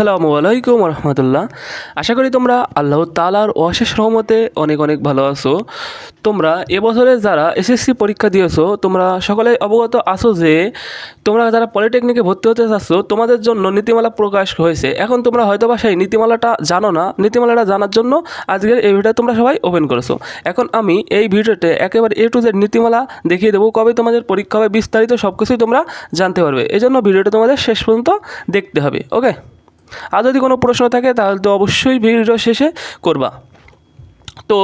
আসসালামু আলাইকুম রহমতুল্লাহ। আশা করি তোমরা আল্লাহ তালার অশেষ রহমতে অনেক অনেক ভালো আছো। তোমরা এবছরে যারা এসএসসি পরীক্ষা দিয়েছ, তোমরা সকলে অবগত আছো যে তোমরা যারা পলিটেকনিকে ভর্তি হতে চাচ্ছ তোমাদের জন্য নীতিমালা প্রকাশ হয়েছে। এখন তোমরা হয়তো বা সেই নীতিমালাটা জানো না। নীতিমালাটা জানার জন্য আজকের এই ভিডিও তোমরা সবাই ওপেন করেছ। এখন আমি এই ভিডিওতে একেবারে এ টু জেড নীতিমালা দেখিয়ে দেবো, কবে তোমাদের পরীক্ষা হবে, বিস্তারিত সব কিছুই তোমরা জানতে পারবে। এই জন্য ভিডিওটা তোমাদের শেষ পর্যন্ত দেখতে হবে ওকে আর যদি কোনো প্রশ্ন থাকে তাহলে তো অবশ্যই ভিডিও শেষে করবা। তো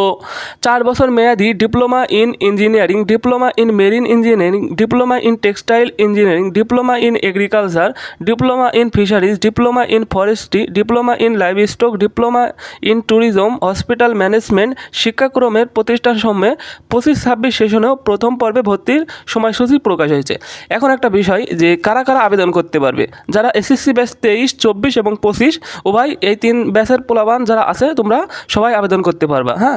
চার বছর মেয়াদি diploma in engineering, diploma in marine engineering, diploma in textile engineering, diploma in agriculture, diploma in fisheries, diploma in forestry, diploma in livestock diploma in tourism, hospital management, শিক্ষাক্রমের প্রতিষ্ঠানসমূহে পঁচিশ ছাব্বিশ সেশনেও প্রথম পর্বে ভর্তির সময়সূচি প্রকাশ হয়েছে। এখন একটা বিষয় যে কারা কারা আবেদন করতে পারবে? যারা এসএসসি ব্যাচ তেইশ, চব্বিশ এবং পঁচিশ, উভয় এই তিন ব্যাচের পোলাবান যারা আছে তোমরা সবাই আবেদন করতে পারবা হ্যাঁ?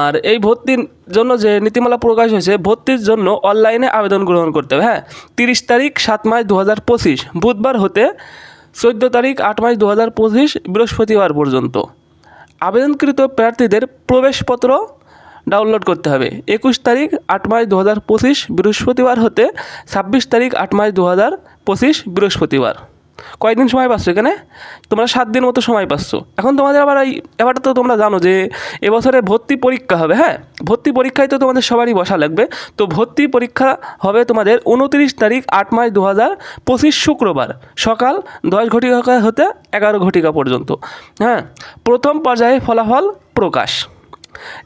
আর এই ভর্তির জন্য যে নীতিমালা প্রকাশ হয়েছে, ভর্তির জন্য অনলাইনে আবেদন গ্রহণ করতে হবে। হ্যাঁ তিরিশ তারিখ, সাত মার্চ দু হাজার পঁচিশ, বুধবার হতে চোদ্দ তারিখ, আট মার্চ দু হাজার পঁচিশ, বৃহস্পতিবার পর্যন্ত। আবেদনকৃত প্রার্থীদের প্রবেশপত্র ডাউনলোড করতে হবে। একুশ তারিখ, আট মার্চ দু হাজার পঁচিশ, বৃহস্পতিবার হতে ছাব্বিশ তারিখ, আট মার্চ দু হাজার পঁচিশ, বৃহস্পতিবার। কয়েকদিন সময় পাচ্ছ এখানে? তোমরা সাত দিন মতো সময় পাচ্ছ। এখন তোমাদের আবার এই এবারটা তো তোমরা জানো যে এবছরে ভর্তি পরীক্ষা হবে হ্যাঁ? ভর্তি পরীক্ষায় তো তোমাদের সবারই বসা লাগবে। তো ভর্তি পরীক্ষা হবে তোমাদের উনত্রিশ তারিখ আট মাস দু হাজার পঁচিশ শুক্রবার সকাল দশ ঘটিকা হতে এগারো ঘটিকা পর্যন্ত হ্যাঁ? প্রথম পর্যায়ে ফলাফল প্রকাশ।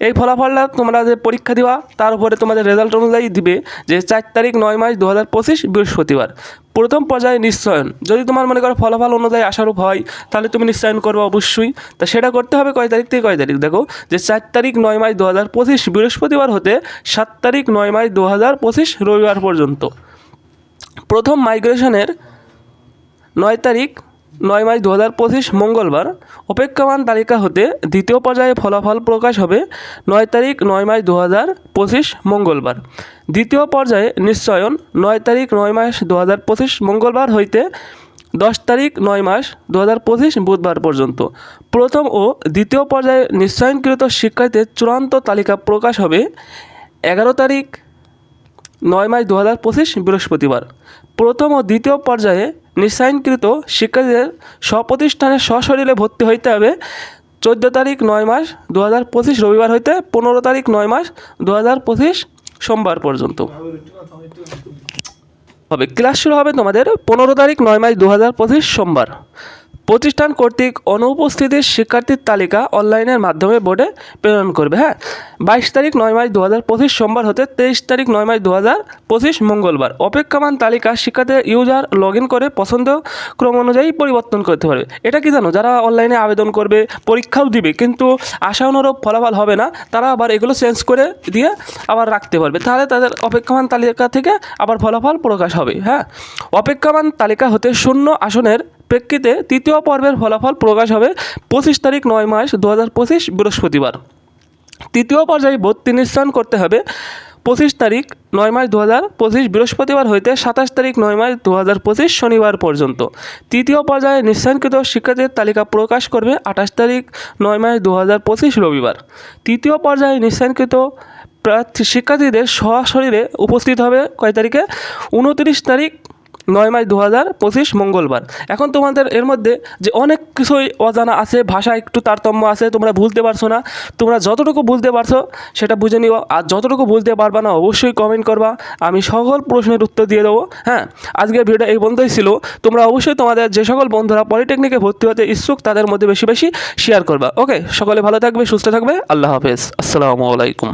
এই ফলাফলটা তোমরা যে পরীক্ষা দিবা, তার উপরে তোমাদের রেজাল্ট অনুযায়ী দিবে যে চার তারিখ নয় মাস দু হাজার পঁচিশ বৃহস্পতিবার। প্রথম পর্যায়ে নিশ্চয়ন। যদি তোমার মনে করো ফলাফল অনুযায়ী আশারূপ হয়, তাহলে তুমি নিশ্চয়ন করবে অবশ্যই। তা সেটা করতে হবে কয় তারিখ থেকে কয় তারিখ? দেখো, যে চার তারিখ নয় মাস দু হাজার পঁচিশ বৃহস্পতিবার হতে সাত তারিখ নয় মাস দু হাজার পঁচিশ রবিবার পর্যন্ত। প্রথম মাইগ্রেশনের নয় তারিখ নয় মার্চ দু হাজার পঁচিশ মঙ্গলবার অপেক্ষমান তালিকা হতে দ্বিতীয় পর্যায়ে ফলাফল প্রকাশ হবে নয় তারিখ নয় মার্চ দু হাজার পঁচিশ মঙ্গলবার। দ্বিতীয় পর্যায়ে নিশ্চয়ন নয় তারিখ নয় মাস দু পঁচিশ মঙ্গলবার হইতে দশ তারিখ নয় মাস দু হাজার পঁচিশ বুধবার পর্যন্ত। প্রথম ও দ্বিতীয় পর্যায়ে নিশ্চয়নকৃত শিক্ষার্থীদের চূড়ান্ত তালিকা প্রকাশ হবে এগারো তারিখ নয় মার্চ দু হাজার পঁচিশ বৃহস্পতিবার। প্রথম ও দ্বিতীয় পর্যায়ে নিশ্চয়নকৃত শিক্ষার্থীদের স্বপ্রতিষ্ঠানে সশরীরে ভর্তি হইতে হবে। চোদ্দ তারিখ নয় মাস দু হাজার পঁচিশ রবিবার হইতে পনেরো তারিখ নয় মাস দু হাজার পঁচিশ সোমবার পর্যন্ত। হবে। ক্লাস শুরু হবে তোমাদের পনেরো তারিখ নয় মাস দু হাজার পঁচিশ সোমবার। প্রতিষ্ঠান কর্তৃক অনুপস্থিতির শিক্ষার্থীর তালিকা অনলাইনের মাধ্যমে বোর্ডে প্রেরণ করবে হ্যাঁ? বাইশ তারিখ নয় মাস দু হাজার পঁচিশ সোমবার হতে তেইশ তারিখ নয় মাস দু হাজার পঁচিশ মঙ্গলবার। অপেক্ষমান তালিকা শিক্ষার্থীর ইউজার লগ ইন করে পছন্দ ক্রম অনুযায়ী পরিবর্তন করতে পারবে। এটা কি জানো? যারা অনলাইনে আবেদন করবে, পরীক্ষাও দিবে, কিন্তু আশা অনুরূপ ফলাফল হবে না, তারা আবার এগুলো চেঞ্জ করে দিয়ে আবার রাখতে পারবে। তাহলে তাদের অপেক্ষমান তালিকা থেকে আবার ফলাফল প্রকাশ হবে হ্যাঁ? অপেক্ষমান তালিকা হতে শূন্য আসনের প্রেক্ষিতে তৃতীয় পর্বের ফলাফল প্রকাশ হবে পঁচিশ তারিখ নয় মাস দু পঁচিশ বৃহস্পতিবার। তৃতীয় পর্যায়ে ভর্তি নিশ্চয়ন করতে হবে পঁচিশ তারিখ নয় মাস দু হাজার পঁচিশ বৃহস্পতিবার হইতে সাতাশ তারিখ নয় মাস দু হাজার পঁচিশ শনিবার পর্যন্ত। তৃতীয় পর্যায়ে নিশ্চয়নকৃত শিক্ষার্থীদের তালিকা প্রকাশ করবে আঠাশ তারিখ নয় মাস দু হাজার পঁচিশ রবিবার। তৃতীয় পর্যায়ে নিশ্চয়নকৃত প্রার্থী শিক্ষার্থীদের সশরীরে উপস্থিত হবে কয় তারিখে? উনত্রিশ তারিখ নয় মাস দু হাজার পঁচিশ মঙ্গলবার। এখন তোমাদের এর মধ্যে যে অনেক কিছুই অজানা আছে, ভাষা একটু তারতম্য আছে, তোমরা ভুলতে পারছ না। তোমরা যতটুকু ভুলতে পারছ সেটা বুঝে নিও। আর যতটুকু ভুলতে পারবা না, অবশ্যই কমেন্ট করবা। আমি সকল প্রশ্নের উত্তর দিয়ে দেবো হ্যাঁ? আজকের ভিডিও এই পর্যন্তই ছিল। তোমরা অবশ্যই তোমাদের যে সকল বন্ধুরা পলিটেকনিকে ভর্তি হতে ইচ্ছুক, তাদের মধ্যে বেশি বেশি শেয়ার করবা। ওকে সকলে ভালো থাকবে, সুস্থ থাকবে। আল্লাহ হাফেজ। আসসালামু আলাইকুম।